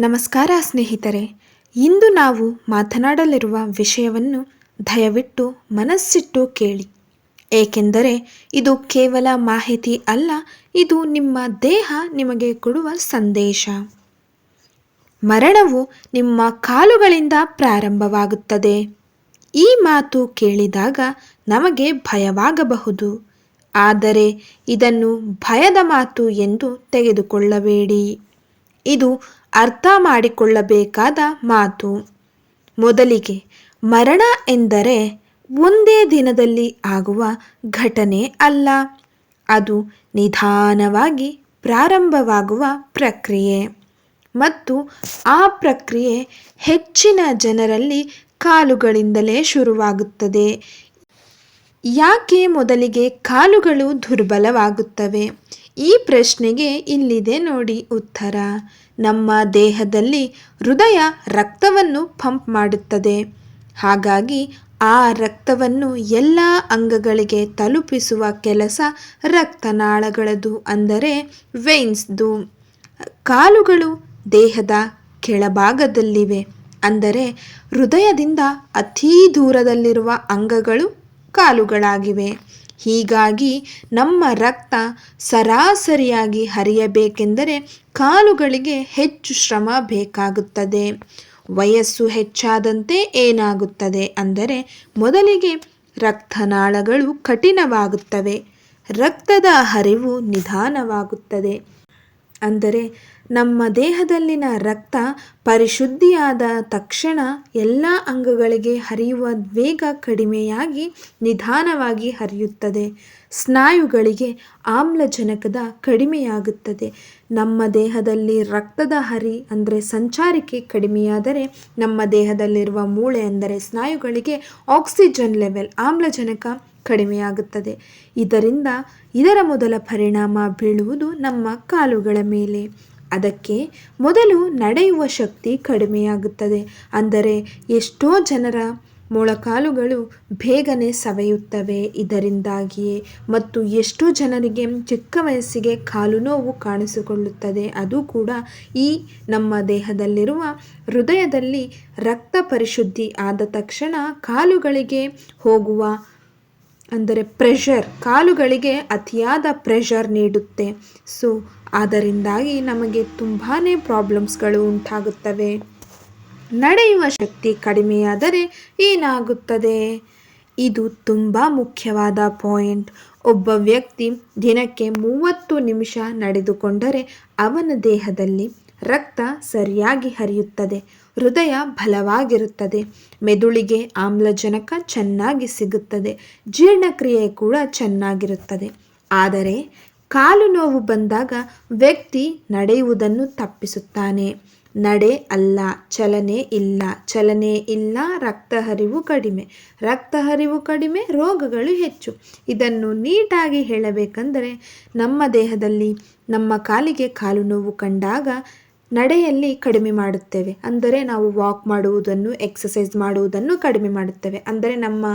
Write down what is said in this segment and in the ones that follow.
ನಮಸ್ಕಾರ ಸ್ನೇಹಿತರೆ, ಇಂದು ನಾವು ಮಾತನಾಡಲಿರುವ ವಿಷಯವನ್ನು ದಯವಿಟ್ಟು ಮನಸ್ಸಿಟ್ಟು ಕೇಳಿ. ಏಕೆಂದರೆ ಇದು ಕೇವಲ ಮಾಹಿತಿ ಅಲ್ಲ, ಇದು ನಿಮ್ಮ ದೇಹ ನಿಮಗೆ ಕೊಡುವ ಸಂದೇಶ. ಮರಣವು ನಿಮ್ಮ ಕಾಲುಗಳಿಂದ ಪ್ರಾರಂಭವಾಗುತ್ತದೆ. ಈ ಮಾತು ಕೇಳಿದಾಗ ನಮಗೆ ಭಯವಾಗಬಹುದು. ಆದರೆ ಇದನ್ನು ಭಯದ ಮಾತು ಎಂದು ತೆಗೆದುಕೊಳ್ಳಬೇಡಿ. ಇದು ಅರ್ಥ ಮಾಡಿಕೊಳ್ಳಬೇಕಾದ ಮಾತು. ಮೊದಲಿಗೆ, ಮರಣ ಎಂದರೆ ಒಂದೇ ದಿನದಲ್ಲಿ ಆಗುವ ಘಟನೆ ಅಲ್ಲ. ಅದು ನಿಧಾನವಾಗಿ ಪ್ರಾರಂಭವಾಗುವ ಪ್ರಕ್ರಿಯೆ. ಮತ್ತು ಆ ಪ್ರಕ್ರಿಯೆ ಹೆಚ್ಚಿನ ಜನರಲ್ಲಿ ಕಾಲುಗಳಿಂದಲೇ ಶುರುವಾಗುತ್ತದೆ. ಯಾಕೆ ಮೊದಲಿಗೆ ಕಾಲುಗಳು ದುರ್ಬಲವಾಗುತ್ತವೆ? ಈ ಪ್ರಶ್ನೆಗೆ ಇಲ್ಲಿದೆ ನೋಡಿ ಉತ್ತರ. ನಮ್ಮ ದೇಹದಲ್ಲಿ ಹೃದಯ ರಕ್ತವನ್ನು ಪಂಪ್ ಮಾಡುತ್ತದೆ. ಹಾಗಾಗಿ ಆ ರಕ್ತವನ್ನು ಎಲ್ಲ ಅಂಗಗಳಿಗೆ ತಲುಪಿಸುವ ಕೆಲಸ ರಕ್ತನಾಳಗಳದು ಅಂದರೆ ವೆಯ್ನ್ಸ್ದು ಕಾಲುಗಳು ದೇಹದ ಕೆಳಭಾಗದಲ್ಲಿವೆ ಅಂದರೆ ಹೃದಯದಿಂದ ಅತೀ ದೂರದಲ್ಲಿರುವ ಅಂಗಗಳು ಕಾಲುಗಳಾಗಿವೆ. ಹೀಗಾಗಿ ನಮ್ಮ ರಕ್ತ ಸರಾಸರಿಯಾಗಿ ಹರಿಯಬೇಕೆಂದರೆ ಕಾಲುಗಳಿಗೆ ಹೆಚ್ಚು ಶ್ರಮ ಬೇಕಾಗುತ್ತದೆ. ವಯಸ್ಸು ಹೆಚ್ಚಾದಂತೆ ಏನಾಗುತ್ತದೆ ಅಂದರೆ ಮೊದಲಿಗೆ ರಕ್ತನಾಳಗಳು ಕಠಿಣವಾಗುತ್ತವೆ. ರಕ್ತದ ಹರಿವು ನಿಧಾನವಾಗುತ್ತದೆ. ಅಂದರೆ ನಮ್ಮ ದೇಹದಲ್ಲಿನ ರಕ್ತ ಪರಿಶುದ್ಧಿಯಾದ ತಕ್ಷಣ ಎಲ್ಲ ಅಂಗಗಳಿಗೆ ಹರಿಯುವ ವೇಗ ಕಡಿಮೆಯಾಗಿ ನಿಧಾನವಾಗಿ ಹರಿಯುತ್ತದೆ. ಸ್ನಾಯುಗಳಿಗೆ ಆಮ್ಲಜನಕದ ಕಡಿಮೆಯಾಗುತ್ತದೆ. ನಮ್ಮ ದೇಹದಲ್ಲಿ ರಕ್ತದ ಹರಿ ಅಂದರೆ ಸಂಚಾರಿಕೆ ಕಡಿಮೆಯಾದರೆ ನಮ್ಮ ದೇಹದಲ್ಲಿರುವ ಮೂಳೆ ಅಂದರೆ ಸ್ನಾಯುಗಳಿಗೆ ಆಕ್ಸಿಜನ್ ಲೆವೆಲ್ ಆಮ್ಲಜನಕ ಕಡಿಮೆಯಾಗುತ್ತದೆ. ಇದರಿಂದ ಇದರ ಮೊದಲ ಪರಿಣಾಮ ಬೀಳುವುದು ನಮ್ಮ ಕಾಲುಗಳ ಮೇಲೆ. ಅದಕ್ಕೆ ಮೊದಲು ನಡೆಯುವ ಶಕ್ತಿ ಕಡಿಮೆಯಾಗುತ್ತದೆ. ಅಂದರೆ ಎಷ್ಟೋ ಜನರ ಮೊಳಕಾಲುಗಳು ಬೇಗನೆ ಸವೆಯುತ್ತವೆ. ಇದರಿಂದಾಗಿಯೇ ಮತ್ತು ಎಷ್ಟೋ ಜನರಿಗೆ ಚಿಕ್ಕ ವಯಸ್ಸಿಗೆ ಕಾಲು ನೋವು ಕಾಣಿಸಿಕೊಳ್ಳುತ್ತದೆ. ಅದು ಕೂಡ ಈ ನಮ್ಮ ದೇಹದಲ್ಲಿರುವ ಹೃದಯದಲ್ಲಿ ರಕ್ತ ಪರಿಶುದ್ಧಿ ಆದ ತಕ್ಷಣ ಕಾಲುಗಳಿಗೆ ಹೋಗುವ, ಅಂದರೆ ಪ್ರೆಷರ್ ಕಾಲುಗಳಿಗೆ ಅತಿಯಾದ ಪ್ರೆಷರ್ ನೀಡುತ್ತೆ. ಸೊ ಅದರಿಂದಾಗಿ ನಮಗೆ ತುಂಬಾ ಪ್ರಾಬ್ಲಮ್ಸ್ಗಳು ಉಂಟಾಗುತ್ತವೆ. ನಡೆಯುವ ಶಕ್ತಿ ಕಡಿಮೆಯಾದರೆ ಏನಾಗುತ್ತದೆ? ಇದು ತುಂಬ ಮುಖ್ಯವಾದ ಪಾಯಿಂಟ್. ಒಬ್ಬ ವ್ಯಕ್ತಿ ದಿನಕ್ಕೆ ಮೂವತ್ತು ನಿಮಿಷ ನಡೆದುಕೊಂಡರೆ ಅವನ ದೇಹದಲ್ಲಿ ರಕ್ತ ಸರಿಯಾಗಿ ಹರಿಯುತ್ತದೆ, ಹೃದಯ ಬಲವಾಗಿರುತ್ತದೆ, ಮೆದುಳಿಗೆ ಆಮ್ಲಜನಕ ಚೆನ್ನಾಗಿ ಸಿಗುತ್ತದೆ, ಜೀರ್ಣಕ್ರಿಯೆ ಕೂಡ ಚೆನ್ನಾಗಿರುತ್ತದೆ. ಆದರೆ ಕಾಲು ನೋವು ಬಂದಾಗ ವ್ಯಕ್ತಿ ನಡೆಯುವುದನ್ನು ತಪ್ಪಿಸುತ್ತಾನೆ. ನಡೆ ಅಲ್ಲ, ಚಲನೆ ಇಲ್ಲ ಚಲನೆ ಇಲ್ಲ ರಕ್ತ ಹರಿವು ಕಡಿಮೆ. ರಕ್ತ ಹರಿವು ಕಡಿಮೆ, ರೋಗಗಳು ಹೆಚ್ಚು. ಇದನ್ನು ನೀಟಾಗಿ ಹೇಳಬೇಕೆಂದರೆ ನಮ್ಮ ದೇಹದಲ್ಲಿ ನಮ್ಮ ಕಾಲಿಗೆ ಕಾಲು ನೋವು ಕಂಡಾಗ ನಡೆಯಲ್ಲಿ ಕಡಿಮೆ ಮಾಡುತ್ತೇವೆ. ಅಂದರೆ ನಾವು ವಾಕ್ ಮಾಡುವುದನ್ನು ಎಕ್ಸಸೈಸ್ ಮಾಡುವುದನ್ನು ಕಡಿಮೆ ಮಾಡುತ್ತೇವೆ. ಅಂದರೆ ನಮ್ಮ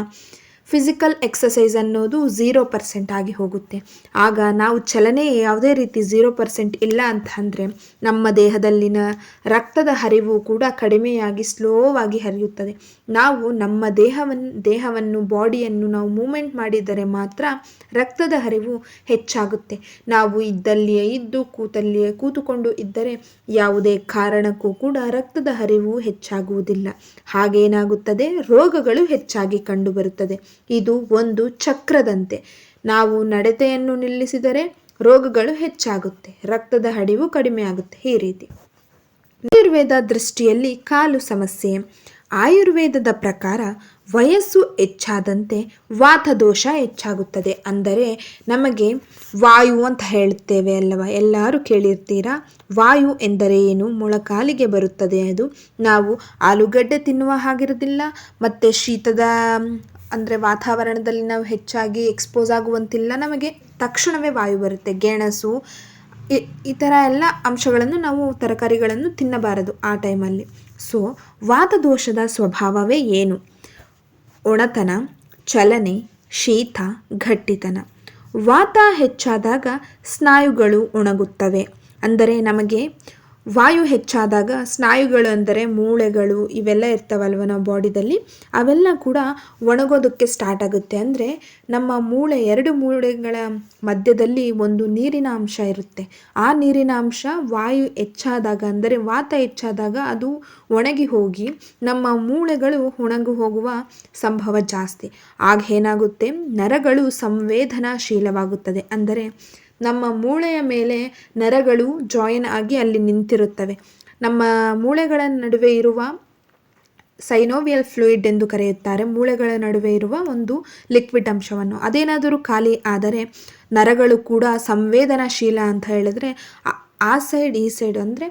ಫಿಸಿಕಲ್ ಎಕ್ಸಸೈಸ್ ಅನ್ನೋದು ಝೀರೋ ಪರ್ಸೆಂಟ್ ಆಗಿ ಹೋಗುತ್ತೆ. ಆಗ ನಾವು ಚಲನೆ ಯಾವುದೇ ರೀತಿ ಝೀರೋ ಪರ್ಸೆಂಟ್ ಇಲ್ಲ ಅಂತ ಅಂದರೆ ನಮ್ಮ ದೇಹದಲ್ಲಿನ ರಕ್ತದ ಹರಿವು ಕೂಡ ಕಡಿಮೆಯಾಗಿ ಸ್ಲೋವಾಗಿ ಹರಿಯುತ್ತದೆ. ನಾವು ನಮ್ಮ ದೇಹವನ್ನು ದೇಹವನ್ನು ಬಾಡಿಯನ್ನು ನಾವು ಮೂಮೆಂಟ್ ಮಾಡಿದರೆ ಮಾತ್ರ ರಕ್ತದ ಹರಿವು ಹೆಚ್ಚಾಗುತ್ತೆ. ನಾವು ಇದ್ದಲ್ಲಿಯೇ ಇದ್ದು ಕೂತಲ್ಲಿಯೇ ಕೂತುಕೊಂಡು ಇದ್ದರೆ ಯಾವುದೇ ಕಾರಣಕ್ಕೂ ಕೂಡ ರಕ್ತದ ಹರಿವು ಹೆಚ್ಚಾಗುವುದಿಲ್ಲ. ಹಾಗೇನಾಗುತ್ತದೆ? ರೋಗಗಳು ಹೆಚ್ಚಾಗಿ ಕಂಡುಬರುತ್ತದೆ. ಇದು ಒಂದು ಚಕ್ರದಂತೆ. ನಾವು ನಡತೆಯನ್ನು ನಿಲ್ಲಿಸಿದರೆ ರೋಗಗಳು ಹೆಚ್ಚಾಗುತ್ತೆ, ರಕ್ತದ ಹಡಿವು ಕಡಿಮೆ ಆಗುತ್ತೆ ಈ ರೀತಿ. ಆಯುರ್ವೇದ ದೃಷ್ಟಿಯಲ್ಲಿ ಕಾಲು ಸಮಸ್ಯೆ. ಆಯುರ್ವೇದದ ಪ್ರಕಾರ ವಯಸ್ಸು ಹೆಚ್ಚಾದಂತೆ ವಾತದೋಷ ಹೆಚ್ಚಾಗುತ್ತದೆ. ಅಂದರೆ ನಮಗೆ ವಾಯು ಅಂತ ಹೇಳುತ್ತೇವೆ ಅಲ್ಲವಾ? ಎಲ್ಲರೂ ಕೇಳಿರ್ತೀರಾ? ವಾಯು ಎಂದರೆ ಏನು? ಮೊಳಕಾಲಿಗೆ ಬರುತ್ತದೆ ಅದು. ನಾವು ಆಲೂಗಡ್ಡೆ ತಿನ್ನುವ ಹಾಗಿರೋದಿಲ್ಲ ಮತ್ತು ಶೀತದ ಅಂದರೆ ವಾತಾವರಣದಲ್ಲಿ ನಾವು ಹೆಚ್ಚಾಗಿ ಎಕ್ಸ್ಪೋಸ್ ಆಗುವಂತಿಲ್ಲ. ನಮಗೆ ತಕ್ಷಣವೇ ವಾಯು ಬರುತ್ತೆ, ಗೆಣಸು ಈ ಥರ ಎಲ್ಲ ಅಂಶಗಳನ್ನು ನಾವು ತರಕಾರಿಗಳನ್ನು ತಿನ್ನಬಾರದು ಆ ಟೈಮಲ್ಲಿ. ಸೊ ವಾತದೋಷದ ಸ್ವಭಾವವೇ ಏನು? ಒಣತನ, ಚಲನೆ, ಶೀತ, ಗಟ್ಟಿತನ. ವಾತ ಹೆಚ್ಚಾದಾಗ ಸ್ನಾಯುಗಳು ಒಣಗುತ್ತವೆ. ಅಂದರೆ ನಮಗೆ ವಾಯು ಹೆಚ್ಚಾದಾಗ ಸ್ನಾಯುಗಳು ಅಂದರೆ ಮೂಳೆಗಳು ಇವೆಲ್ಲ ಇರ್ತಾವಲ್ವ ನಮ್ಮ ಬಾಡಿದಲ್ಲಿ? ಅವೆಲ್ಲ ಕೂಡ ಒಣಗೋದಕ್ಕೆ ಸ್ಟಾರ್ಟ್ ಆಗುತ್ತೆ. ಅಂದರೆ ನಮ್ಮ ಮೂಳೆ, ಎರಡು ಮೂಳೆಗಳ ಮಧ್ಯದಲ್ಲಿ ಒಂದು ನೀರಿನ ಅಂಶ ಇರುತ್ತೆ. ಆ ನೀರಿನ ಅಂಶ ವಾಯು ಹೆಚ್ಚಾದಾಗ ಅಂದರೆ ವಾತ ಹೆಚ್ಚಾದಾಗ ಅದು ಒಣಗಿ ಹೋಗಿ ನಮ್ಮ ಮೂಳೆಗಳು ಒಣಗಿ ಹೋಗುವ ಸಂಭವ ಜಾಸ್ತಿ. ಆಗ ಏನಾಗುತ್ತೆ? ನರಗಳು ಸಂವೇದನಾಶೀಲವಾಗುತ್ತದೆ. ಅಂದರೆ ನಮ್ಮ ಮೂಳೆಯ ಮೇಲೆ ನರಗಳು ಜಾಯಿನ್ ಆಗಿ ಅಲ್ಲಿ ನಿಂತಿರುತ್ತವೆ. ನಮ್ಮ ಮೂಳೆಗಳ ನಡುವೆ ಇರುವ ಸೈನೋವಿಯಲ್ ಫ್ಲೂಯಿಡ್ ಎಂದು ಕರೆಯುತ್ತಾರೆ. ಮೂಳೆಗಳ ನಡುವೆ ಇರುವ ಒಂದು ಲಿಕ್ವಿಡ್ ಅಂಶವನ್ನು. ಅದೇನಾದರೂ ಖಾಲಿ ಆದರೆ ನರಗಳು ಕೂಡ ಸಂವೇದನಾಶೀಲ ಅಂತ ಹೇಳಿದ್ರೆ ಆ ಸೈಡ್ ಈ ಸೈಡ್ ಅಂದರೆ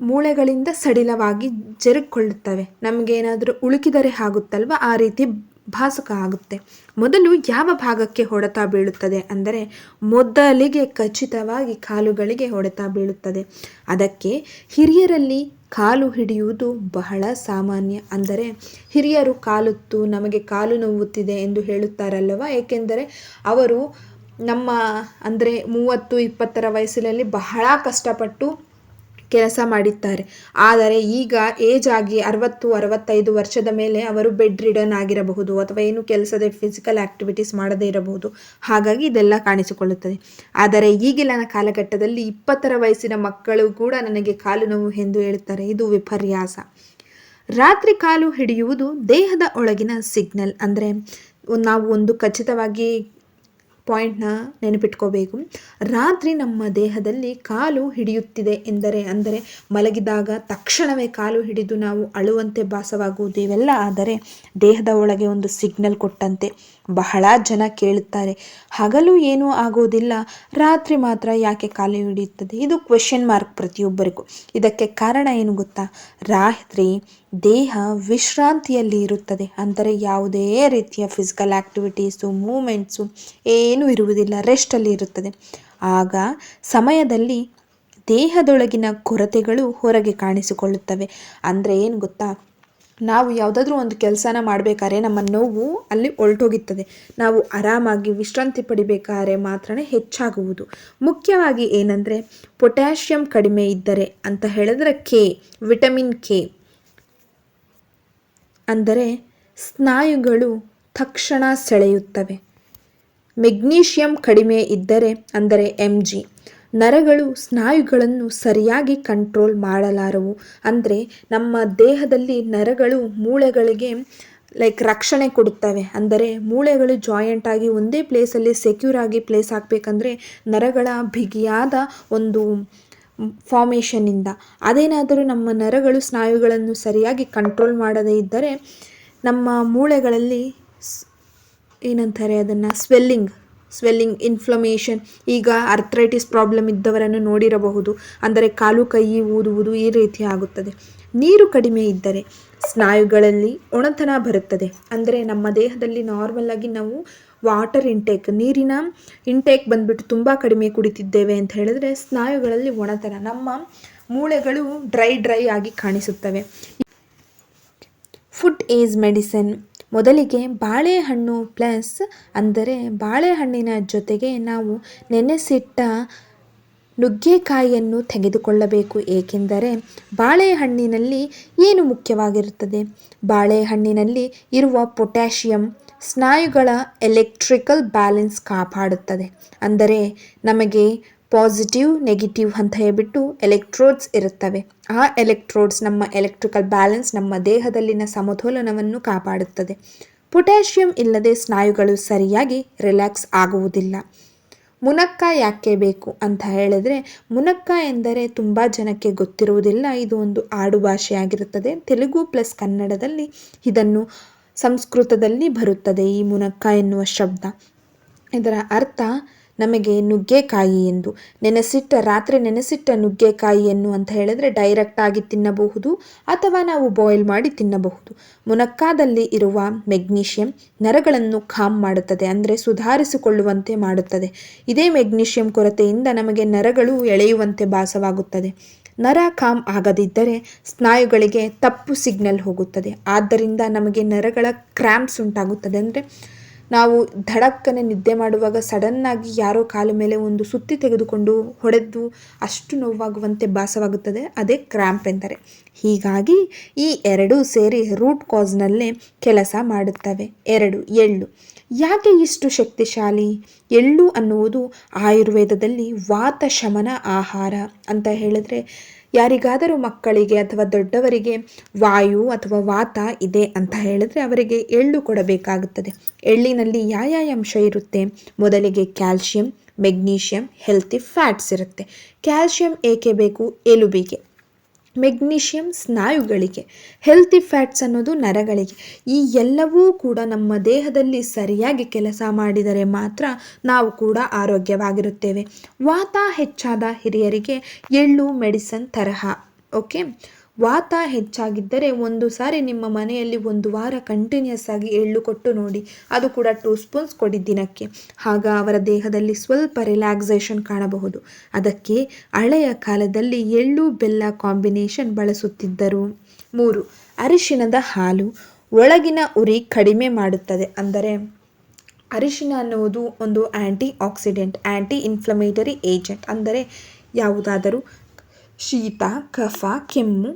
ಮೂಳೆಗಳಿಂದ ಸಡಿಲವಾಗಿ ಜರುಗಿಕೊಳ್ಳುತ್ತವೆ. ನಮಗೇನಾದರೂ ಉಳುಕಿದರೆ ಆಗುತ್ತಲ್ವ? ಆ ರೀತಿ ಭಾಸುಕ ಆಗುತ್ತೆ. ಮೊದಲು ಯಾವ ಭಾಗಕ್ಕೆ ಹೊಡೆತ ಬೀಳುತ್ತದೆ ಅಂದರೆ ಮೊದಲಿಗೆ ಖಚಿತವಾಗಿ ಕಾಲುಗಳಿಗೆ ಹೊಡೆತ ಬೀಳುತ್ತದೆ. ಅದಕ್ಕೆ ಹಿರಿಯರಲ್ಲಿ ಕಾಲು ಹಿಡಿಯುವುದು ಬಹಳ ಸಾಮಾನ್ಯ ಅಂದರೆ ಹಿರಿಯರು ಕಾಲುತ್ತು ನಮಗೆ ಕಾಲು ನೋವುತ್ತಿದೆ ಎಂದು ಹೇಳುತ್ತಾರಲ್ಲವ? ಏಕೆಂದರೆ ಅವರು ನಮ್ಮ ಅಂದರೆ ಮೂವತ್ತು, ಇಪ್ಪತ್ತರ ವಯಸ್ಸಿನಲ್ಲಿ ಬಹಳ ಕಷ್ಟಪಟ್ಟು ಕೆಲಸ ಮಾಡಿದ್ದಾರೆ. ಆದರೆ ಈಗ ಏಜ್ ಆಗಿ ಅರವತ್ತು, ಅರವತ್ತೈದು ವರ್ಷದ ಮೇಲೆ ಅವರು ಬೆಡ್ ರಿಡನ್ ಆಗಿರಬಹುದು ಅಥವಾ ಏನು ಕೆಲಸದ ಫಿಸಿಕಲ್ ಆಕ್ಟಿವಿಟೀಸ್ ಮಾಡದೇ ಇರಬಹುದು. ಹಾಗಾಗಿ ಇದೆಲ್ಲ ಕಾಣಿಸಿಕೊಳ್ಳುತ್ತದೆ. ಆದರೆ ಈಗಿನ ಕಾಲಘಟ್ಟದಲ್ಲಿ ಇಪ್ಪತ್ತರ ವಯಸ್ಸಿನ ಮಕ್ಕಳು ಕೂಡ ನನಗೆ ಕಾಲು ನೋವು ಎಂದು ಹೇಳುತ್ತಾರೆ ಇದು ವಿಪರ್ಯಾಸ. ರಾತ್ರಿ ಕಾಲು ಹಿಡಿಯುವುದು ದೇಹದ ಒಳಗಿನ ಸಿಗ್ನಲ್. ಅಂದರೆ ನಾವು ಒಂದು ಖಚಿತವಾಗಿ ಪಾಯಿಂಟ್ನ ನೆನಪಿಟ್ಕೋಬೇಕು. ರಾತ್ರಿ ನಮ್ಮ ದೇಹದಲ್ಲಿ ಕಾಲು ಹಿಡಿಯುತ್ತಿದೆ ಎಂದರೆ, ಅಂದರೆ ಮಲಗಿದಾಗ ತಕ್ಷಣವೇ ಕಾಲು ಹಿಡಿದು ನಾವು ಅಳುವಂತೆ ಭಾಸವಾಗುವುದು ಇವೆಲ್ಲ ಆದರೆ ದೇಹದ ಒಳಗೆ ಒಂದು ಸಿಗ್ನಲ್ ಕೊಟ್ಟಂತೆ. ಬಹಳ ಜನ ಕೇಳುತ್ತಾರೆ. ಹಗಲು ಏನೂ ಆಗೋದಿಲ್ಲ ರಾತ್ರಿ ಮಾತ್ರ ಯಾಕೆ ಖಾಲಿ ಹಿಡಿಯುತ್ತದೆ? ಇದು ಕ್ವೆಶನ್ ಮಾರ್ಕ್ ಪ್ರತಿಯೊಬ್ಬರಿಗೂ. ಇದಕ್ಕೆ ಕಾರಣ ಏನು ಗೊತ್ತಾ? ರಾತ್ರಿ ದೇಹ ವಿಶ್ರಾಂತಿಯಲ್ಲಿ ಇರುತ್ತದೆ. ಅಂದರೆ ಯಾವುದೇ ರೀತಿಯ ಫಿಸಿಕಲ್ ಆ್ಯಕ್ಟಿವಿಟೀಸು ಮೂಮೆಂಟ್ಸು ಏನೂ ಇರುವುದಿಲ್ಲ. ರೆಸ್ಟಲ್ಲಿ ಇರುತ್ತದೆ. ಆಗ ಸಮಯದಲ್ಲಿ ದೇಹದೊಳಗಿನ ಕೊರತೆಗಳು ಹೊರಗೆ ಕಾಣಿಸಿಕೊಳ್ಳುತ್ತವೆ. ಅಂದರೆ ಏನು ಗೊತ್ತಾ? ನಾವು ಯಾವುದಾದ್ರೂ ಒಂದು ಕೆಲಸನ ಮಾಡಬೇಕಾದ್ರೆ ನಮ್ಮ ನೋವು ಅಲ್ಲಿ ಹೊರಟೋಗಿತ್ತದೆ ನಾವು ಆರಾಮಾಗಿ ವಿಶ್ರಾಂತಿ ಪಡಿಬೇಕಾದ್ರೆ ಮಾತ್ರ ಹೆಚ್ಚಾಗುವುದು. ಮುಖ್ಯವಾಗಿ ಏನಂದರೆ, ಪೊಟ್ಯಾಷಿಯಂ ಕಡಿಮೆ ಇದ್ದರೆ ಅಂತ ಹೇಳಿದ್ರೆ ಕೆ ವಿಟಮಿನ್ ಕೆ ಅಂದರೆ ಸ್ನಾಯುಗಳು ತಕ್ಷಣ ಸೆಳೆಯುತ್ತವೆ. ಮೆಗ್ನೀಷಿಯಂ ಕಡಿಮೆ ಇದ್ದರೆ ಅಂದರೆ ಎಂ ಜಿ ನರಗಳು ಸ್ನಾಯುಗಳನ್ನು ಸರಿಯಾಗಿ ಕಂಟ್ರೋಲ್ ಮಾಡಲಾರವು. ಅಂದರೆ ನಮ್ಮ ದೇಹದಲ್ಲಿ ನರಗಳು ಮೂಳೆಗಳಿಗೆ ಲೈಕ್ ರಕ್ಷಣೆ ಕೊಡುತ್ತವೆ. ಅಂದರೆ ಮೂಳೆಗಳು ಜಾಯಿಂಟ್ ಆಗಿ ಒಂದೇ ಪ್ಲೇಸಲ್ಲಿ ಸೆಕ್ಯೂರ್ ಆಗಿ ಪ್ಲೇಸ್ ಹಾಕಬೇಕಂದ್ರೆ ನರಗಳ ಬಿಗಿಯಾದ ಒಂದು ಫಾರ್ಮೇಷನ್ನಿಂದ ಅದೇನಾದರೂ ನಮ್ಮ ನರಗಳು ಸ್ನಾಯುಗಳನ್ನು ಸರಿಯಾಗಿ ಕಂಟ್ರೋಲ್ ಮಾಡದೇ ಇದ್ದರೆ ನಮ್ಮ ಮೂಳೆಗಳಲ್ಲಿ ಏನಂತಾರೆ ಅದನ್ನು? ಸ್ವೆಲ್ಲಿಂಗ್ ಸ್ವೆಲ್ಲಿಂಗ್ ಇನ್ಫ್ಲಮೇಷನ್ ಈಗ ಅರ್ಥ್ರೈಟಿಸ್ ಪ್ರಾಬ್ಲಮ್ ಇದ್ದವರನ್ನು ನೋಡಿರಬಹುದು. ಅಂದರೆ ಕಾಲು, ಕೈ ಊದುವುದು ಈ ರೀತಿ ಆಗುತ್ತದೆ. ನೀರು ಕಡಿಮೆ ಇದ್ದರೆ ಸ್ನಾಯುಗಳಲ್ಲಿ ಒಣತನ ಬರುತ್ತದೆ. ಅಂದರೆ ನಮ್ಮ ದೇಹದಲ್ಲಿ ನಾರ್ಮಲ್ ಆಗಿ ನಾವು ವಾಟರ್ ಇಂಟೇಕ್ ನೀರಿನ ಇಂಟೇಕ್ ಬಂದ್ಬಿಟ್ಟು ತುಂಬ ಕಡಿಮೆ ಕುಡಿತಿದ್ದೇವೆ ಅಂತ ಹೇಳಿದ್ರೆ ಸ್ನಾಯುಗಳಲ್ಲಿ ಒಣತನ, ನಮ್ಮ ಮೂಳೆಗಳು ಡ್ರೈ ಡ್ರೈ ಆಗಿ ಕಾಣಿಸುತ್ತವೆ. ಫುಡ್ ಈಸ್ ಮೆಡಿಸಿನ್ ಮೊದಲಿಗೆ ಬಾಳೆಹಣ್ಣು ಪ್ಲಸ್ ಅಂದರೆ ಬಾಳೆಹಣ್ಣಿನ ಜೊತೆಗೆ ನಾವು ನೆನೆಸಿಟ್ಟ ನುಗ್ಗೆಕಾಯಿಯನ್ನು ತೆಗೆದುಕೊಳ್ಳಬೇಕು. ಏಕೆಂದರೆ ಬಾಳೆಹಣ್ಣಿನಲ್ಲಿ ಏನು ಮುಖ್ಯವಾಗಿರುತ್ತದೆ? ಬಾಳೆಹಣ್ಣಿನಲ್ಲಿ ಇರುವ ಪೊಟ್ಯಾಷಿಯಂ ಸ್ನಾಯುಗಳ ಎಲೆಕ್ಟ್ರಿಕಲ್ ಬ್ಯಾಲೆನ್ಸ್ ಕಾಪಾಡುತ್ತದೆ. ಅಂದರೆ ನಮಗೆ ಪಾಸಿಟಿವ್, ನೆಗೆಟಿವ್ ಅಂತ ಹೇಳ್ಬಿಟ್ಟು ಎಲೆಕ್ಟ್ರೋಡ್ಸ್ ಇರುತ್ತವೆ. ಆ ಎಲೆಕ್ಟ್ರೋಡ್ಸ್ ನಮ್ಮ ಎಲೆಕ್ಟ್ರಿಕಲ್ ಬ್ಯಾಲೆನ್ಸ್ ನಮ್ಮ ದೇಹದಲ್ಲಿನ ಸಮತೋಲನವನ್ನು ಕಾಪಾಡುತ್ತದೆ. ಪೊಟ್ಯಾಷಿಯಂ ಇಲ್ಲದೆ ಸ್ನಾಯುಗಳು ಸರಿಯಾಗಿ ರಿಲ್ಯಾಕ್ಸ್ ಆಗುವುದಿಲ್ಲ. ಮುನಕ್ಕ ಯಾಕೆ ಬೇಕು ಅಂತ ಹೇಳಿದ್ರೆ ಮುನಕ್ಕ ಎಂದರೆ ತುಂಬ ಜನಕ್ಕೆ ಗೊತ್ತಿರುವುದಿಲ್ಲ, ಇದು ಒಂದು ಆಡು ಭಾಷೆಯಾಗಿರುತ್ತದೆ. ತೆಲುಗು ಪ್ಲಸ್ ಕನ್ನಡದಲ್ಲಿ ಇದನ್ನು ಸಂಸ್ಕೃತದಲ್ಲಿ ಬರುತ್ತದೆ, ಈ ಮುನಕ್ಕ ಎನ್ನುವ ಶಬ್ದ. ಇದರ ಅರ್ಥ ನಮಗೆ ನುಗ್ಗೆಕಾಯಿ ಎಂದು ನೆನೆಸಿಟ್ಟ, ರಾತ್ರಿ ನೆನೆಸಿಟ್ಟ ನುಗ್ಗೆಕಾಯಿಯನ್ನು ಅಂತ ಹೇಳಿದ್ರೆ ಡೈರೆಕ್ಟಾಗಿ ತಿನ್ನಬಹುದು ಅಥವಾ ನಾವು ಬಾಯ್ಲ್ ಮಾಡಿ ತಿನ್ನಬಹುದು. ಮುನಕ್ಕಾದಲ್ಲಿ ಇರುವ ಮೆಗ್ನೀಷಿಯಂ ನರಗಳನ್ನು ಖಾಮ್ ಮಾಡುತ್ತದೆ, ಅಂದರೆ ಸುಧಾರಿಸಿಕೊಳ್ಳುವಂತೆ ಮಾಡುತ್ತದೆ. ಇದೇ ಮೆಗ್ನೀಷಿಯಂ ಕೊರತೆಯಿಂದ ನಮಗೆ ನರಗಳು ಎಳೆಯುವಂತೆ ಭಾಸವಾಗುತ್ತದೆ. ನರ ಕಾಮ್ ಆಗದಿದ್ದರೆ ಸ್ನಾಯುಗಳಿಗೆ ತಪ್ಪು ಸಿಗ್ನಲ್ ಹೋಗುತ್ತದೆ. ಆದ್ದರಿಂದ ನಮಗೆ ನರಗಳ ಕ್ರ್ಯಾಂಪ್ಸ್ ಉಂಟಾಗುತ್ತದೆ, ಅಂದರೆ ನಾವು ಧಡಕ್ಕನೆ ನಿದ್ದೆ ಮಾಡುವಾಗ ಸಡನ್ನಾಗಿ ಯಾರೋ ಕಾಲು ಮೇಲೆ ಒಂದು ಸುತ್ತಿ ತೆಗೆದುಕೊಂಡು ಹೊಡೆದು ಅಷ್ಟು ನೋವಾಗುವಂತೆ ಭಾಸವಾಗುತ್ತದೆ. ಅದೇ ಕ್ರ್ಯಾಂಪ್ ಎಂದರೆ. ಹೀಗಾಗಿ ಈ ಎರಡೂ ಸೇರಿ ರೂಟ್ ಕಾಸ್ನಲ್ಲೇ ಕೆಲಸ ಮಾಡುತ್ತವೆ. ಎರಡು, ಎಳ್ಳು. ಯಾಕೆ ಇಷ್ಟು ಶಕ್ತಿಶಾಲಿ? ಎಳ್ಳು ಅನ್ನುವುದು ಆಯುರ್ವೇದದಲ್ಲಿ ವಾತ ಶಮನ ಆಹಾರ ಅಂತ ಹೇಳಿದ್ರೆ ಯಾರಿಗಾದರೂ ಮಕ್ಕಳಿಗೆ ಅಥವಾ ದೊಡ್ಡವರಿಗೆ ವಾಯು ಅಥವಾ ವಾತ ಇದೆ ಅಂತ ಹೇಳಿದ್ರೆ ಅವರಿಗೆ ಎಳ್ಳು ಕೊಡಬೇಕಾಗುತ್ತದೆ. ಎಳ್ಳಿನಲ್ಲಿ ಯಾವ ಯಾವ ಅಂಶ ಇರುತ್ತೆ? ಮೊದಲಿಗೆ ಕ್ಯಾಲ್ಶಿಯಂ ಮೆಗ್ನೀಷಿಯಂ ಹೆಲ್ತಿ ಫ್ಯಾಟ್ಸ್ ಇರುತ್ತೆ. ಕ್ಯಾಲ್ಶಿಯಂ ಏಕೆ ಬೇಕು? ಎಲುಬಿಗೆ. ಮೆಗ್ನೀಷಿಯಂ ಸ್ನಾಯುಗಳಿಗೆ ಹೆಲ್ತಿ ಫ್ಯಾಟ್ಸ್ ಅನ್ನೋದು ನರಗಳಿಗೆ, ಈ ಎಲ್ಲವೂ ಕೂಡ ನಮ್ಮ ದೇಹದಲ್ಲಿ ಸರಿಯಾಗಿ ಕೆಲಸ ಮಾಡಿದರೆ ಮಾತ್ರ ನಾವು ಕೂಡ ಆರೋಗ್ಯವಾಗಿರುತ್ತೇವೆ. ವಾತ ಹೆಚ್ಚಾದ ಹಿರಿಯರಿಗೆ ಎಳ್ಳು, ಮೆಡಿಸನ್ ತರಹ ಓಕೆ ವಾತ ಹೆಚ್ಚಾಗಿದ್ದರೆ ಒಂದು ಸಾರಿ ನಿಮ್ಮ ಮನೆಯಲ್ಲಿ ಒಂದು ವಾರ ಕಂಟಿನ್ಯೂಸ್ ಆಗಿ ಎಳ್ಳು ಕೊಟ್ಟು ನೋಡಿ. ಅದು ಕೂಡ ಟೂ ಸ್ಪೂನ್ಸ್ ಕೊಡಿ ದಿನಕ್ಕೆ. ಆಗ ಅವರ ದೇಹದಲ್ಲಿ ಸ್ವಲ್ಪ ರಿಲ್ಯಾಕ್ಸೇಷನ್ ಕಾಣಬಹುದು. ಅದಕ್ಕೆ ಹಳೆಯ ಕಾಲದಲ್ಲಿ ಎಳ್ಳು ಬೆಲ್ಲ ಕಾಂಬಿನೇಷನ್ ಬಳಸುತ್ತಿದ್ದರು. ಮೂರು, ಅರಿಶಿಣದ ಹಾಲು ಒಳಗಿನ ಉರಿ ಕಡಿಮೆ ಮಾಡುತ್ತದೆ. ಅಂದರೆ ಅರಿಶಿನ ಅನ್ನುವುದು ಒಂದು antioxidant anti inflammatory agent ಅಂದರೆ ಯಾವುದಾದರೂ ಶೀತ, ಕಫ, ಕೆಮ್ಮು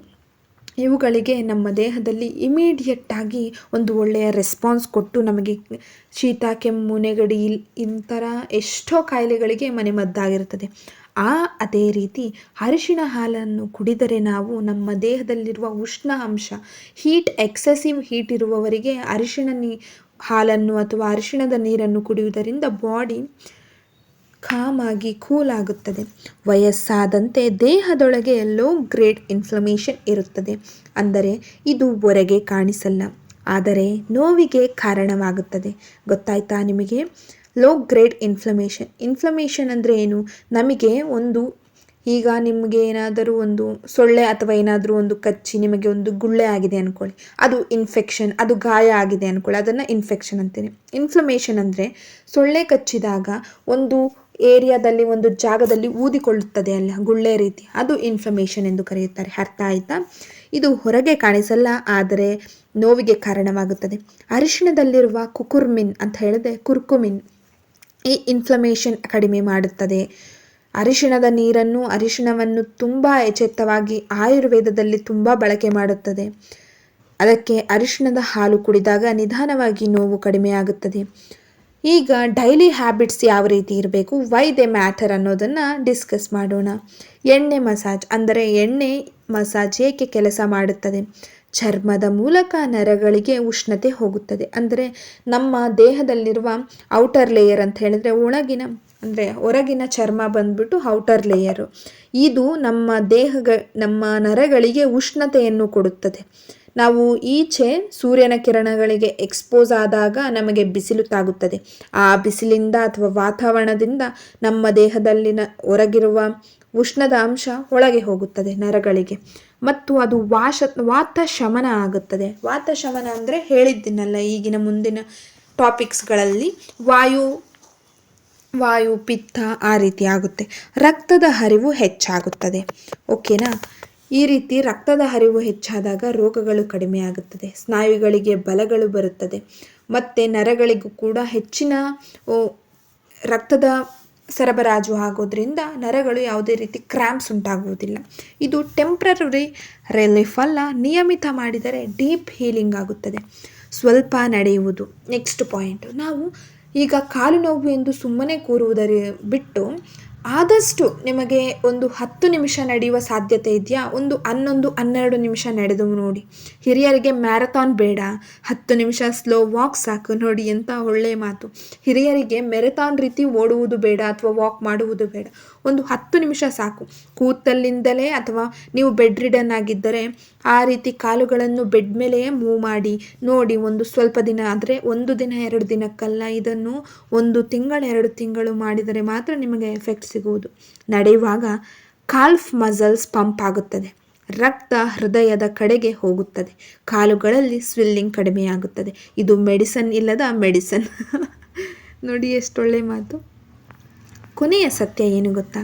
ಇವುಗಳಿಗೆ ನಮ್ಮ ದೇಹದಲ್ಲಿ ಇಮಿಡಿಯೆಟ್ಟಾಗಿ ಒಂದು ಒಳ್ಳೆಯ ರೆಸ್ಪಾನ್ಸ್ ಕೊಟ್ಟು ನಮಗೆ ಶೀತ, ಕೆಮ್ಮು, ನೆಗಡಿ ಇಂಥರ ಎಷ್ಟೋ ಕಾಯಿಲೆಗಳಿಗೆ ಮನೆಮದ್ದಾಗಿರುತ್ತದೆ. ಆ ಅದೇ ರೀತಿ ಅರಿಶಿಣ ಹಾಲನ್ನು ಕುಡಿದರೆ ನಾವು ನಮ್ಮ ದೇಹದಲ್ಲಿರುವ ಉಷ್ಣ ಅಂಶ ಹೀಟ್ ಎಕ್ಸೆಸಿವ್ ಹೀಟ್ ಇರುವವರಿಗೆ ಅರಿಶಿಣ ನೀ, ಹಾಲನ್ನು ಅಥವಾ ಅರಿಶಿಣದ ನೀರನ್ನು ಕುಡಿಯುವುದರಿಂದ ಬಾಡಿ ಕಾಮಾಗಿ ಕೂಲ್ ಆಗುತ್ತದೆ ವಯಸ್ಸಾದಂತೆ ದೇಹದೊಳಗೆ ಲೋ ಗ್ರೇಡ್ ಇನ್ಫ್ಲಮೇಷನ್ ಇರುತ್ತದೆ. ಅಂದರೆ ಇದು ಹೊರಗೆ ಕಾಣಿಸಲ್ಲ. ಆದರೆ ನೋವಿಗೆ ಕಾರಣವಾಗುತ್ತದೆ. ಗೊತ್ತಾಯ್ತಾ ನಿಮಗೆ? Low grade inflammation. ಇನ್ಫ್ಲಮೇಷನ್ ಅಂದರೆ ಏನು? ನಮಗೆ ಒಂದು, ಈಗ ನಿಮಗೆ ಏನಾದರೂ ಒಂದು ಸೊಳ್ಳೆ ಅಥವಾ ಏನಾದರೂ ಒಂದು ಕಚ್ಚಿ ನಿಮಗೆ ಒಂದು ಗುಳ್ಳೆ ಆಗಿದೆ ಅಂದ್ಕೊಳ್ಳಿ ಅದು ಇನ್ಫೆಕ್ಷನ್ ಅದು ಗಾಯ ಆಗಿದೆ ಅಂದ್ಕೊಳ್ಳಿ ಅದನ್ನು ಇನ್ಫೆಕ್ಷನ್ ಅಂತೀನಿ ಇನ್ಫ್ಲಮೇಷನ್ ಅಂದರೆ ಸೊಳ್ಳೆ ಕಚ್ಚಿದಾಗ ಒಂದು ಏರಿಯಾದಲ್ಲಿ ಒಂದು ಜಾಗದಲ್ಲಿ ಊದಿಕೊಳ್ಳುತ್ತದೆ ಅಲ್ಲ, ಗುಳ್ಳೆ ರೀತಿ. ಅದು ಇನ್ಫ್ಲಮೇಷನ್ ಎಂದು ಕರೆಯುತ್ತಾರೆ. ಅರ್ಥ ಆಯಿತಾ? ಇದು ಹೊರಗೆ ಕಾಣಿಸಲ್ಲ, ಆದರೆ ನೋವಿಗೆ ಕಾರಣವಾಗುತ್ತದೆ. ಅರಿಶಿಣದಲ್ಲಿರುವ ಕುಕುರ್ಮಿನ್ ಅಂತ ಹೇಳಿದ್ರೆ ಕುರ್ಕುಮಿನ್ ಈ ಇನ್ಫ್ಲಮೇಷನ್ ಕಡಿಮೆ ಮಾಡುತ್ತದೆ. ಅರಿಶಿಣದ ನೀರನ್ನು, ಅರಿಶಿಣವನ್ನು ತುಂಬ ಎಚೆತ್ತವಾಗಿ ಆಯುರ್ವೇದದಲ್ಲಿ ತುಂಬ ಬಳಕೆ ಮಾಡುತ್ತದೆ. ಅದಕ್ಕೆ ಅರಿಶಿಣದ ಹಾಲು ಕುಡಿದಾಗ ನಿಧಾನವಾಗಿ ನೋವು ಕಡಿಮೆಯಾಗುತ್ತದೆ. ಈಗ ಡೈಲಿ ಹ್ಯಾಬಿಟ್ಸ್ ಯಾವ ರೀತಿ ಇರಬೇಕು ವೈ ದೆ ಮ್ಯಾಟರ್ ಅನ್ನೋದನ್ನು ಡಿಸ್ಕಸ್ ಮಾಡೋಣ. ಎಣ್ಣೆ ಮಸಾಜ್ ಅಂದರೆ ಎಣ್ಣೆ ಮಸಾಜ್ ಏಕೆ ಕೆಲಸ ಮಾಡುತ್ತದೆ? ಚರ್ಮದ ಮೂಲಕ ನರಗಳಿಗೆ ಉಷ್ಣತೆ ಹೋಗುತ್ತದೆ. ಅಂದರೆ ನಮ್ಮ ದೇಹದಲ್ಲಿರುವ ಔಟರ್ ಲೇಯರ್ ಅಂತ ಹೇಳಿದರೆ ಒಳಗಿನ, ಅಂದರೆ ಹೊರಗಿನ ಚರ್ಮ ಬಂದ್ಬಿಟ್ಟು ಔಟರ್ ಲೇಯರು ಇದು ನಮ್ಮ ದೇಹಗ, ನಮ್ಮ ನರಗಳಿಗೆ ಉಷ್ಣತೆಯನ್ನು ಕೊಡುತ್ತದೆ. ನಾವು ಈಚೆ ಸೂರ್ಯನ ಕಿರಣಗಳಿಗೆ ಎಕ್ಸ್ಪೋಸ್ ಆದಾಗ ನಮಗೆ ಬಿಸಿಲು ತಾಗುತ್ತದೆ. ಆ ಬಿಸಿಲಿಂದ ಅಥವಾ ವಾತಾವರಣದಿಂದ ನಮ್ಮ ದೇಹದಲ್ಲಿನ ಹೊರಗಿರುವ ಉಷ್ಣದ ಅಂಶ ಒಳಗೆ ಹೋಗುತ್ತದೆ ನರಗಳಿಗೆ. ಮತ್ತು ಅದು ವಾಶ ವಾತ ಶಮನ ಆಗುತ್ತದೆ. ವಾತ ಶಮನ ಅಂದರೆ ಹೇಳಿದ್ದೀನಲ್ಲ, ಈಗಿನ ಮುಂದಿನ ಟಾಪಿಕ್ಸ್ಗಳಲ್ಲಿ ವಾಯು ವಾಯು, ಪಿತ್ತ ಆ ರೀತಿ ಆಗುತ್ತೆ. ರಕ್ತದ ಹರಿವು ಹೆಚ್ಚಾಗುತ್ತದೆ. ಓಕೆನಾ ಈ ರೀತಿ ರಕ್ತದ ಹರಿವು ಹೆಚ್ಚಾದಾಗ ರೋಗಗಳು ಕಡಿಮೆಯಾಗುತ್ತದೆ ಸ್ನಾಯುಗಳಿಗೆ ಬಲಗಳು ಬರುತ್ತದೆ. ಮತ್ತು ನರಗಳಿಗೂ ಕೂಡ ಹೆಚ್ಚಿನ ರಕ್ತದ ಸರಬರಾಜು ಆಗೋದ್ರಿಂದ ನರಗಳು ಯಾವುದೇ ರೀತಿ ಕ್ರ್ಯಾಂಪ್ಸ್ ಉಂಟಾಗುವುದಿಲ್ಲ. ಇದು ಟೆಂಪ್ರರಿ ರಿಲೀಫ್ ಅಲ್ಲ, ನಿಯಮಿತ ಮಾಡಿದರೆ ಡೀಪ್ ಹೀಲಿಂಗ್ ಆಗುತ್ತದೆ. ಸ್ವಲ್ಪ ನಡೆಯುವುದು. Next point. ನಾವು ಈಗ ಕಾಲು ನೋವು ಎಂದು ಸುಮ್ಮನೆ ಕೂರುವುದರ, ಬಿಟ್ಟು ಆದಷ್ಟು ನಿಮಗೆ ಒಂದು ಹತ್ತು ನಿಮಿಷ ನಡೆಯುವ ಸಾಧ್ಯತೆ ಇದೆಯಾ? ಒಂದು ಹನ್ನೊಂದು, ಹನ್ನೆರಡು ನಿಮಿಷ ನಡೆದು ನೋಡಿ. ಹಿರಿಯರಿಗೆ ಮ್ಯಾರಥಾನ್ ಬೇಡ. ಹತ್ತು ನಿಮಿಷ ಸ್ಲೋ ವಾಕ್ ಸಾಕು ನೋಡಿ ಎಂಥ ಒಳ್ಳೆಯ ಮಾತು. ಹಿರಿಯರಿಗೆ ಮ್ಯಾರಥಾನ್ ರೀತಿ ಓಡುವುದು ಬೇಡ ಅಥವಾ ವಾಕ್ ಮಾಡುವುದು ಬೇಡ. ಒಂದು ಹತ್ತು ನಿಮಿಷ ಸಾಕು. ಕೂತಲ್ಲಿಂದಲೇ ಅಥವಾ ನೀವು ಬೆಡ್ ರಿಡನ್ ಆಗಿದ್ದರೆ ಆ ರೀತಿ ಕಾಲುಗಳನ್ನು ಬೆಡ್ ಮೇಲೆಯೇ ಮೂವ್ ಮಾಡಿ, ನೋಡಿ ಒಂದು ಸ್ವಲ್ಪ ದಿನ ಆದರೆ ಒಂದು ದಿನ, ಎರಡು ದಿನಕ್ಕಲ್ಲ ಇದನ್ನು ಒಂದು ತಿಂಗಳು, ಎರಡು ತಿಂಗಳು ಮಾಡಿದರೆ ಮಾತ್ರ ನಿಮಗೆ ಎಫೆಕ್ಟ್ ಸಿಗುವುದು. ನಡೆಯುವಾಗ ಕಾಲ್ಫ್ ಮಸಲ್ಸ್ ಪಂಪ್ ಆಗುತ್ತದೆ. ರಕ್ತ ಹೃದಯದ ಕಡೆಗೆ ಹೋಗುತ್ತದೆ. ಕಾಲುಗಳಲ್ಲಿ ಸ್ವಿಲ್ಲಿಂಗ್ ಕಡಿಮೆಯಾಗುತ್ತದೆ. ಇದು ಮೆಡಿಸನ್ ಇಲ್ಲದ ಮೆಡಿಸನ್ ನೋಡಿ ಎಷ್ಟೊಳ್ಳೆ ಮಾತು. ಕೊನೆಯ ಸತ್ಯ ಏನು ಗೊತ್ತಾ?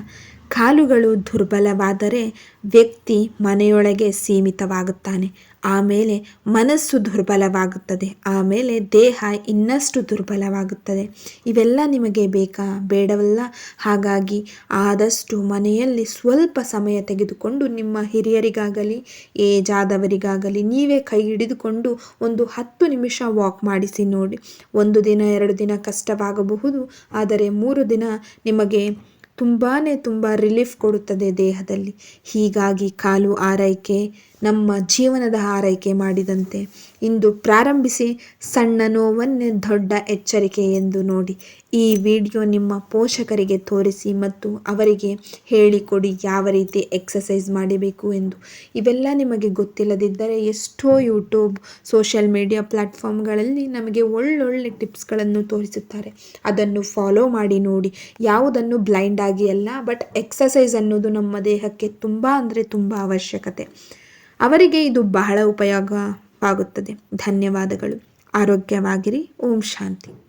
ಕಾಲುಗಳು ದುರ್ಬಲವಾದರೆ ವ್ಯಕ್ತಿ ಮನೆಯೊಳಗೆ ಸೀಮಿತವಾಗುತ್ತಾನೆ. ಆಮೇಲೆ ಮನಸ್ಸು ದುರ್ಬಲವಾಗುತ್ತದೆ. ಆಮೇಲೆ ದೇಹ ಇನ್ನಷ್ಟು ದುರ್ಬಲವಾಗುತ್ತದೆ. ಇವೆಲ್ಲ ನಿಮಗೆ ಬೇಕಾ? ಬೇಡವಲ್ಲ. ಹಾಗಾಗಿ ಆದಷ್ಟು ಮನೆಯಲ್ಲಿ ಸ್ವಲ್ಪ ಸಮಯ ತೆಗೆದುಕೊಂಡು ನಿಮ್ಮ ಹಿರಿಯರಿಗಾಗಲಿ ಏಜ್ ಆದವರಿಗಾಗಲಿ ನೀವೇ ಕೈ ಹಿಡಿದುಕೊಂಡು ಒಂದು ಹತ್ತು ನಿಮಿಷ ವಾಕ್ ಮಾಡಿಸಿ ನೋಡಿ. ಒಂದು ದಿನ, ಎರಡು ದಿನ ಕಷ್ಟವಾಗಬಹುದು. ಆದರೆ ಮೂರು ದಿನ ನಿಮಗೆ ತುಂಬಾ ತುಂಬ ರಿಲೀಫ್ ಕೊಡುತ್ತದೆ ದೇಹದಲ್ಲಿ. ಹೀಗಾಗಿ ಕಾಲು ಆರೈಕೆ ನಮ್ಮ ಜೀವನದ ಆರೈಕೆ ಮಾಡಿದಂತೆ. ಇಂದು ಪ್ರಾರಂಭಿಸಿ ಸಣ್ಣ ನೋವನ್ನೇ ದೊಡ್ಡ ಎಚ್ಚರಿಕೆ ಎಂದು ನೋಡಿ. ಈ ವಿಡಿಯೋ ನಿಮ್ಮ ಪೋಷಕರಿಗೆ ತೋರಿಸಿ ಮತ್ತು ಅವರಿಗೆ ಹೇಳಿಕೊಡಿ ಯಾವ ರೀತಿ ಎಕ್ಸಸೈಸ್ ಮಾಡಬೇಕು ಎಂದು. ಇವೆಲ್ಲ ನಿಮಗೆ ಗೊತ್ತಿಲ್ಲದಿದ್ದರೆ ಎಷ್ಟೋ ಯೂಟ್ಯೂಬ್, ಸೋಷಿಯಲ್ ಮೀಡಿಯಾ ಪ್ಲ್ಯಾಟ್ಫಾರ್ಮ್ಗಳಲ್ಲಿ ನಮಗೆ ಒಳ್ಳೊಳ್ಳೆ ಟಿಪ್ಸ್ಗಳನ್ನು ತೋರಿಸುತ್ತಾರೆ. ಅದನ್ನು ಫಾಲೋ ಮಾಡಿ ನೋಡಿ. ಯಾವುದನ್ನು ಬ್ಲೈಂಡ್ ಆಗಿ ಅಲ್ಲ, ಬಟ್ ಎಕ್ಸಸೈಸ್ ಅನ್ನೋದು ನಮ್ಮ ದೇಹಕ್ಕೆ ತುಂಬ ಅಂದರೆ ತುಂಬ ಅವಶ್ಯಕತೆ. ಅವರಿಗೆ ಇದು ಬಹಳ ಉಪಯೋಗವಾಗುತ್ತದೆ ಧನ್ಯವಾದಗಳು. ಆರೋಗ್ಯವಾಗಿರಿ. ಓಂ ಶಾಂತಿ.